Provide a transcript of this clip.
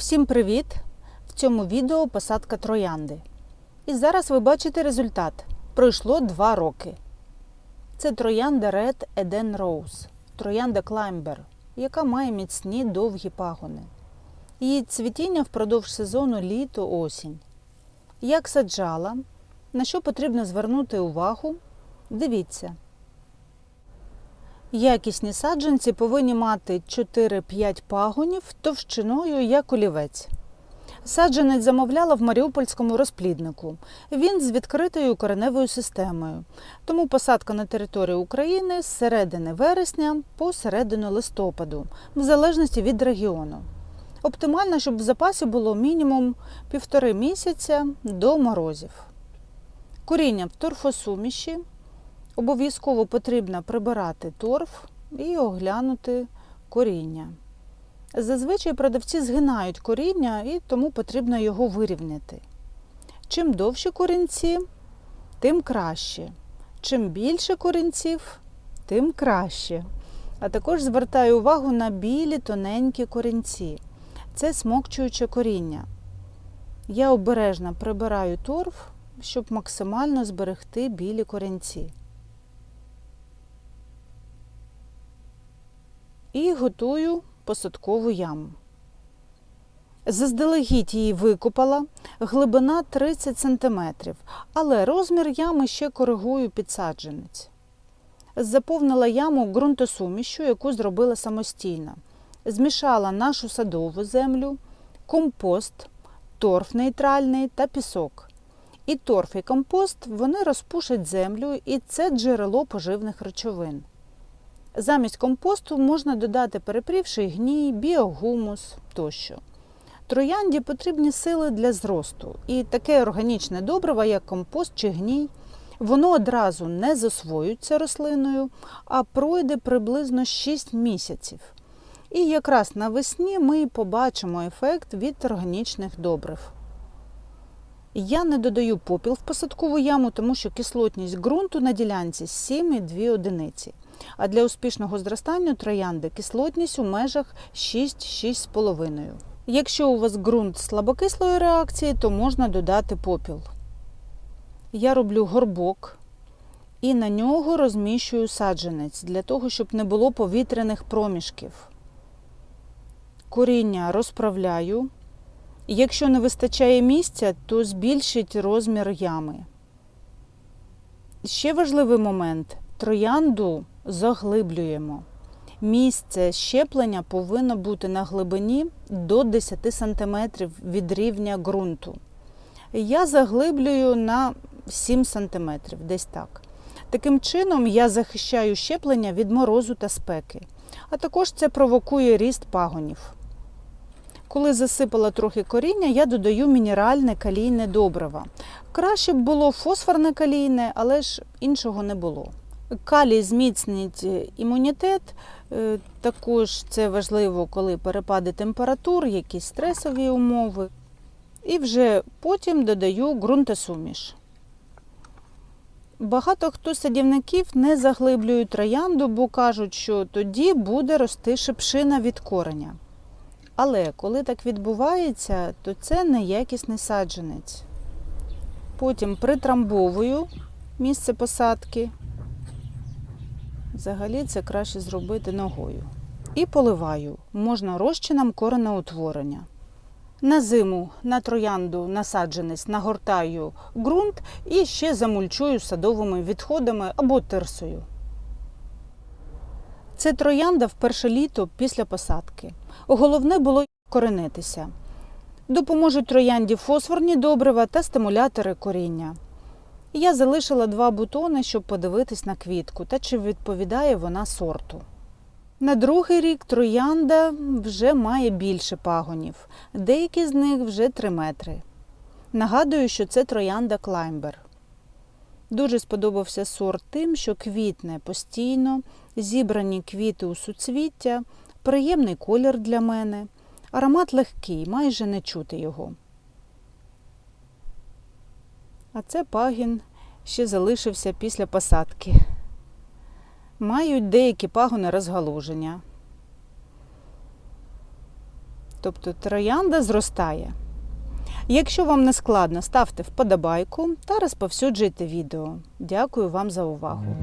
Всім привіт! В цьому відео посадка троянди. І зараз ви бачите результат. Пройшло 2 роки. Це троянда Red Eden Rose, троянда Climber, яка має міцні довгі пагони. Її цвітіння впродовж сезону літо-осінь. Як саджала, на що потрібно звернути увагу? Дивіться. Якісні саджанці повинні мати 4-5 пагонів товщиною як олівець. Саджанець замовляла в Маріупольському розпліднику. Він з відкритою кореневою системою. Тому посадка на території України з середини вересня по середину листопаду, в залежності від регіону. Оптимально, щоб в запасі було мінімум півтори місяця до морозів. Коріння в торфосуміші. Обов'язково потрібно прибирати торф і оглянути коріння. Зазвичай продавці згинають коріння і тому потрібно його вирівняти. Чим довші корінці, тим краще. Чим більше корінців, тим краще. А також звертаю увагу на білі тоненькі корінці. Це смокчуюче коріння. Я обережно прибираю торф, щоб максимально зберегти білі корінці. І готую посадкову яму. Заздалегідь її викопала, глибина 30 см, але розмір ями ще коригую підсадженець. Заповнила яму ґрунтосумішю, яку зробила самостійно. Змішала нашу садову землю, компост, торф нейтральний та пісок. І торф, і компост вони розпушать землю, і це джерело поживних речовин. Замість компосту можна додати перепрівший гній, біогумус тощо. Троянді потрібні сили для зросту, і таке органічне добриво, як компост чи гній, воно одразу не засвоюється рослиною, а пройде приблизно 6 місяців. І якраз навесні ми побачимо ефект від органічних добрив. Я не додаю попіл в посадкову яму, тому що кислотність ґрунту на ділянці 7,2 одиниці. А для успішного зростання троянди кислотність у межах 6-6,5. Якщо у вас ґрунт слабокислої реакції, то можна додати попіл. Я роблю горбок і на нього розміщую саджанець для того, щоб не було повітряних проміжків. Коріння розправляю. Якщо не вистачає місця, то збільшіть розмір ями. Ще важливий момент троянду заглиблюємо. Місце щеплення повинно бути на глибині до 10 см від рівня ґрунту. Я заглиблюю на 7 см, десь так. Таким чином я захищаю щеплення від морозу та спеки, а також це провокує ріст пагонів. Коли засипала трохи коріння, я додаю мінеральне калійне добриво. Краще б було фосфорне калійне, але ж іншого не було. Калій зміцнить імунітет, е, також це важливо, коли перепади температур, якісь стресові умови. І вже потім додаю ґрунтосуміш. Багато хто садівників не заглиблюють троянду, бо кажуть, що тоді буде рости шипшина від кореня. Але коли так відбувається, то це неякісний саджанець. Потім притрамбовую місце посадки. Взагалі це краще зробити ногою. І поливаю можна розчином коренеутворення. На зиму на троянду насадженець нагортаю ґрунт і ще замульчую садовими відходами або тирсою. Це троянда в перше літо після посадки. Головне було коренитися. Допоможуть троянді фосфорні добрива та стимулятори коріння. Я залишила два бутони, щоб подивитись на квітку та чи відповідає вона сорту. На другий рік троянда вже має більше пагонів, деякі з них вже 3 метри. Нагадую, що це троянда Клаймбер. Дуже сподобався сорт тим, що квітне постійно, зібрані квіти у суцвіття, приємний колір для мене, аромат легкий, майже не чути його. А це пагін ще залишився після посадки. Мають деякі пагони розгалуження. Тобто троянда зростає. Якщо вам не складно, ставте вподобайку та розповсюджуйте відео. Дякую вам за увагу.